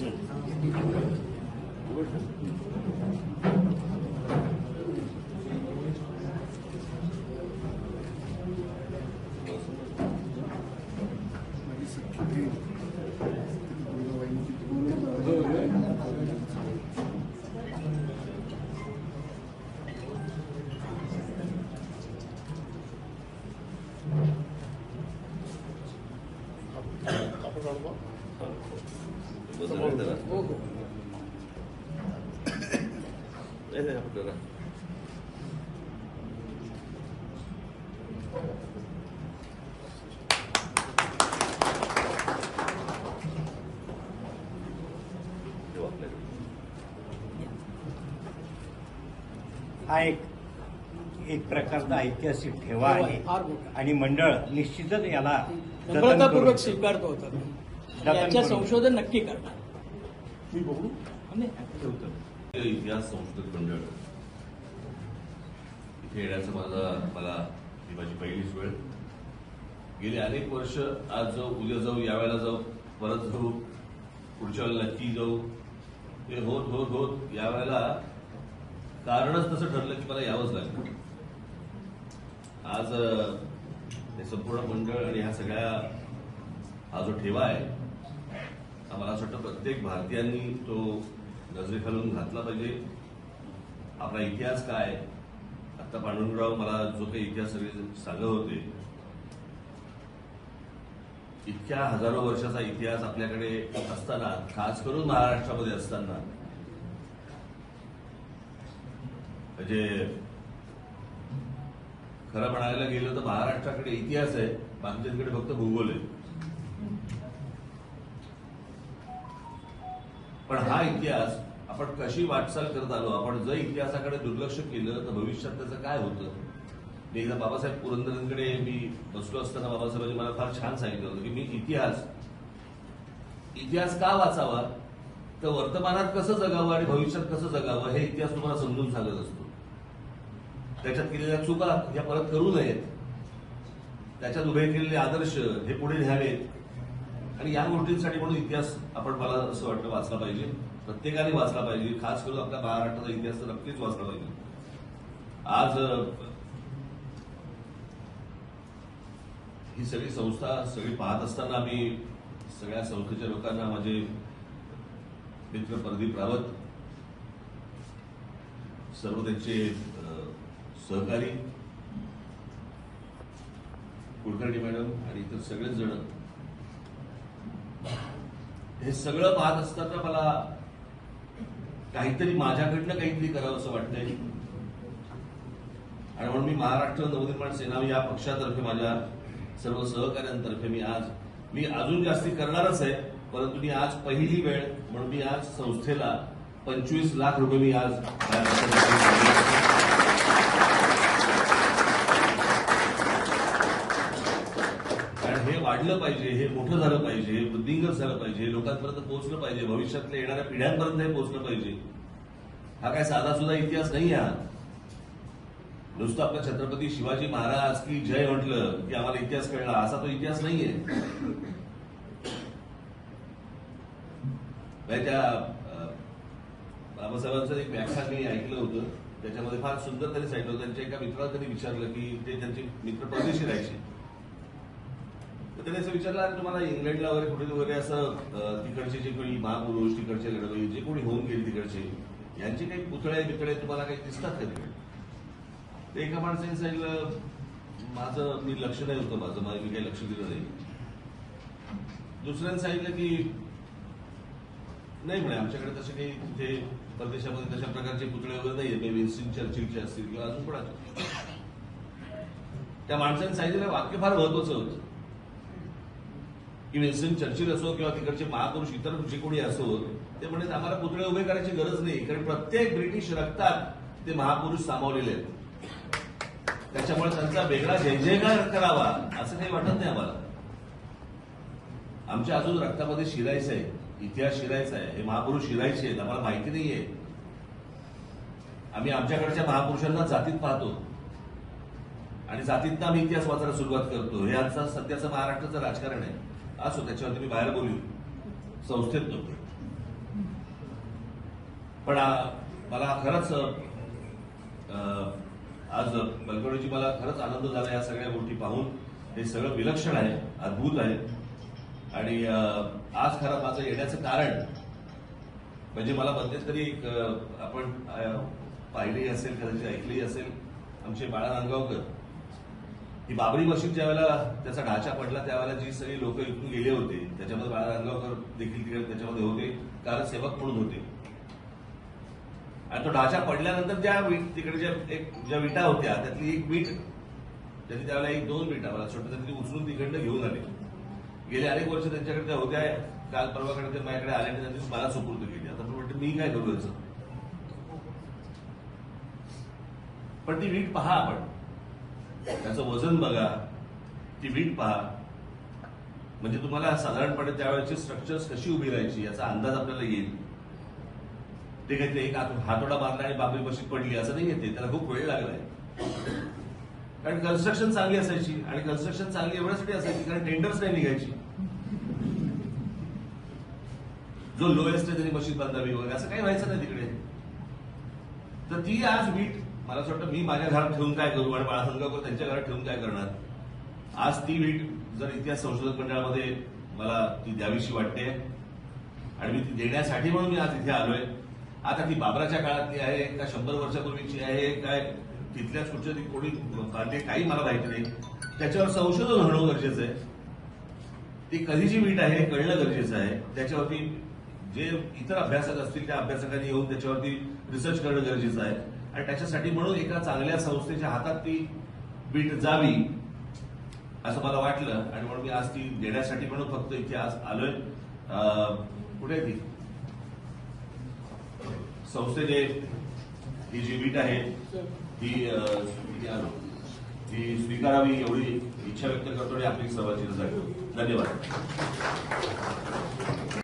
बसवलं त्याला. नाही, नाही, आपल्याला. ठेवा आपल्याकडे. हा एक एक प्रकारचा ऐतिहासिक ठेवा आहे. फार मोठा. आणि मंडळ निश्चितच याला जतन नम्रतापूर्वक स्वीकारतो होता जतन. संशोधन नक्की करणार. मी बघू. इतिहास संस्कृत मंडळ. इथे येण्याचं माझा मला ही माझी पहिलीच वेळ. गेली अनेक वर्ष आज जाऊ उद्या जाऊ यावेळेला जाऊ परत जाऊ पुढच्या वेळेला नक्की जाऊ. हे होत होत होत. यावेळेला कारणच तसं ठरलं की मला यावंच लागलं. आज हे संपूर्ण मंडळ आणि ह्या सगळ्या हा जो ठेवा आहे हा मला असं वाटतं प्रत्येक भारतीयांनी तो नजरेखालून घातला पाहिजे. आपला इतिहास काय आता पांडुरंगराव मला जो काही इतिहास सगळे सांगत होते इतक्या हजारो वर्षाचा इतिहास आपल्याकडे असताना खास करून महाराष्ट्रामध्ये असताना म्हणजे खरं म्हणायला गेलं तर महाराष्ट्राकडे इतिहास आहे बाकीच्यांकडे फक्त भूगोल आहे. पण हा इतिहास आपण कशी वाटचाल करत आलो आपण जर इतिहासाकडे दुर्लक्ष केलं तर भविष्यात त्याचं काय होतं? मी एकदा बाबासाहेब पुरंदरेंकडे मी बसलो असताना बाबासाहेबांनी मला फार छान सांगितलं होतं की मी इतिहास इतिहास का वाचावा? तर वर्तमानात कसं जगावं आणि भविष्यात कसं जगावं हे इतिहास तुम्हाला समजून सांगत असतो. त्याच्यात केलेल्या चुका ह्या परत करू नयेत. त्याच्यात उभे केलेले आदर्श हे पुढे न्यावेत. आणि या गोष्टींसाठी म्हणून इतिहास आपण मला असं वाटतं वाचला पाहिजे. प्रत्येकाने वाचला पाहिजे. खास करून आपल्या महाराष्ट्राचा इतिहास नक्कीच वाचला पाहिजे. आज ही सगळी संस्था सगळी पाहत असताना आम्ही सगळ्या संस्थेच्या लोकांना माझे मित्र प्रदीप रावत सर्व त्यांचे सहकारी कुलकर्णी मॅडम आणि इतर सगळेच जण. हे सगळं पाहत असताना मला काहीतरी माझ्याकडनं काहीतरी करावं असं वाटतंय. आणि म्हणून मी महाराष्ट्र नवनिर्माण सेना या पक्षातर्फे माझ्या सर्व सहकाऱ्यांतर्फे मी आज मी अजून जास्ती करणारच आहे परंतु मी आज पहिली वेळ म्हणून मी आज संस्थेला पंचवीस लाख रुपये मी आज माझ्या पक्षातर्फे कारण हे वाढलं पाहिजे हे मोठं झालं पाहिजे हे वृद्धिंगत झालं पाहिजे लोकांपर्यंत पोहोचलं पाहिजे भविष्यातल्या येणाऱ्या पिढ्यांपर्यंत हे पोहोचलं पाहिजे. हा काय साधा सुद्धा इतिहास नाही हा. नुसतं आपलं छत्रपती शिवाजी महाराज की जय म्हटलं की आम्हाला इतिहास कळला असा तो इतिहास नाहीये. म्हणजे त्या बाबासाहेबांचं एक व्याख्यान मी ऐकलं होतं त्याच्यामध्ये फार सुंदर त्यांनी सांगितलं त्यांच्या एका मित्राला त्यांनी विचारलं की ते त्यांचे मित्र परदेशी राहायचे. त्याने असं विचारलं आणि तुम्हाला इंग्लंडला वगैरे कुठे वगैरे असं तिकडचे जे कोणी महापुरुष तिकडचे लढवई जे कोणी होऊन गेले तिकडचे यांचे काही पुतळे बितळे तुम्हाला काही दिसतात का तिकडे? ते एका माणसाने सांगितलं माझं मी लक्ष नाही होतं माझं माझं मी काही लक्ष दिलं नाही. दुसऱ्याने सांगितलं की नाही म्हणे आमच्याकडे तसे काही तिथे परदेशामध्ये तशा प्रकारचे पुतळे वगैरे नाही आहेत विन्स्टन चर्चिलचे असतील किंवा अजून कोणाचे. त्या माणसाने सांगितलेलं वाक्य फार महत्वाचं होतं. की विन्स्टन चर्चिल असो किंवा तिकडचे महापुरुष इतर जे कोणी असो ते म्हणजे आम्हाला पुतळे उभे करायची गरज नाही कारण प्रत्येक ब्रिटिश रक्तात ते महापुरुष सामावलेले आहेत. त्याच्यामुळे त्यांचा वेगळा जय जयकार करावा असं काही वाटत नाही आम्हाला. आमच्या अजून रक्तामध्ये शिरायचं आहे इतिहास शिरायचा आहे हे महापुरुष शिरायचे आहेत आम्हाला माहिती नाहीये. आम्ही आमच्याकडच्या महापुरुषांना जातीत पाहतो. आणि जातीतनं आम्ही इतिहास वाचायला सुरुवात करतो. हे आजचा सध्याचं महाराष्ट्राचं राजकारण आहे. असो त्याच्यावरती मी बाहेर बोलू. संस्थेत नव्हते पण मला खरंच आज बलकवडीची मला खरंच आनंद झाला या सगळ्या गोष्टी पाहून. हे सगळं विलक्षण आहे अद्भुत आहे. आणि आज खरं माझं येण्याचं कारण म्हणजे मला मध्यंतरी तरी आपण पाहिलेही असेल कदाचित ऐकलेही असेल आमचे बाळा नांदगावकर ही बाबरी मशीद ज्या वेळेला त्याचा ढाचा पडला त्यावेळेला जी सगळी लोक इकडून गेले होते त्याच्यामध्ये बाळा रांगावकर देखील तिकडे त्याच्यामध्ये होते कारसेवक म्हणून होते. आणि तो ढाचा पडल्यानंतर ज्या तिकडे ज्या एक ज्या विटा होत्या त्यातली एक वीट त्यांनी त्यावेळेला एक दोन विटा मला छोट्या त्यांनी उचलून तिकडनं घेऊन आले. गेले अनेक वर्ष त्यांच्याकडे त्या होत्या काल परवाकडे ते माझ्याकडे आले आणि त्यांनी मला सुपूर्द केली. आता पण म्हणते मी काय करू याचं? पण ती वीट पहा आपण. त्याचं वजन बघा ती वीट पहा. म्हणजे तुम्हाला साधारणपणे त्यावेळेची स्ट्रक्चर्स कशी उभी राहायची याचा अंदाज आपल्याला येईल. ते काही एक हातोडा मारला आणि बाबरी बशीत पडली असं नाही येते त्याला खूप वेळ लागलाय कारण कन्स्ट्रक्शन चांगली असायची आणि कन्स्ट्रक्शन चांगली एवढ्यासाठी असायची कारण टेंडर्स नाही निघायची. जो लोएस्ट आहे त्यांनी मशीद बांधावी वगैरे असं काही व्हायचं नाही तिकडे. तर ती आज वीट मला असं वाटतं मी माझ्या घरात ठेवून काय करू? आणि बाळासंगापूर त्यांच्या घरात ठेवून काय करणार? आज ती वीट जर इतिहास संशोधक मंडळामध्ये मला ती द्यावीशी वाटते आणि मी ती देण्यासाठी म्हणून मी आज इथे आलोय. आता ती बाबराच्या काळातली आहे का शंभर वर्षापूर्वीची आहे काय तिथल्याच कुठच्या ती कोणी बांधली काही मला माहिती नाही. त्याच्यावर संशोधन होणं गरजेचं आहे. ती कधीची वीट आहे कळणं गरजेचं आहे. त्याच्यावरती जे इतर अभ्यासक असतील त्या अभ्यासकांनी येऊन त्याच्यावरती रिसर्च करणं गरजेचं आहे. आणि त्याच्यासाठी म्हणून एका चांगल्या संस्थेच्या हातात ती बीट जावी असं मला वाटलं. आणि म्हणून मी आज ती देण्यासाठी म्हणून फक्त इथे आज आलोय. अं, कुठे आहे ती? संस्थेने ही जी बीट आहे ती ती आलो. ती स्वीकारावी एवढी इच्छा व्यक्त करतो आणि आपली सहभागी धन्यवाद.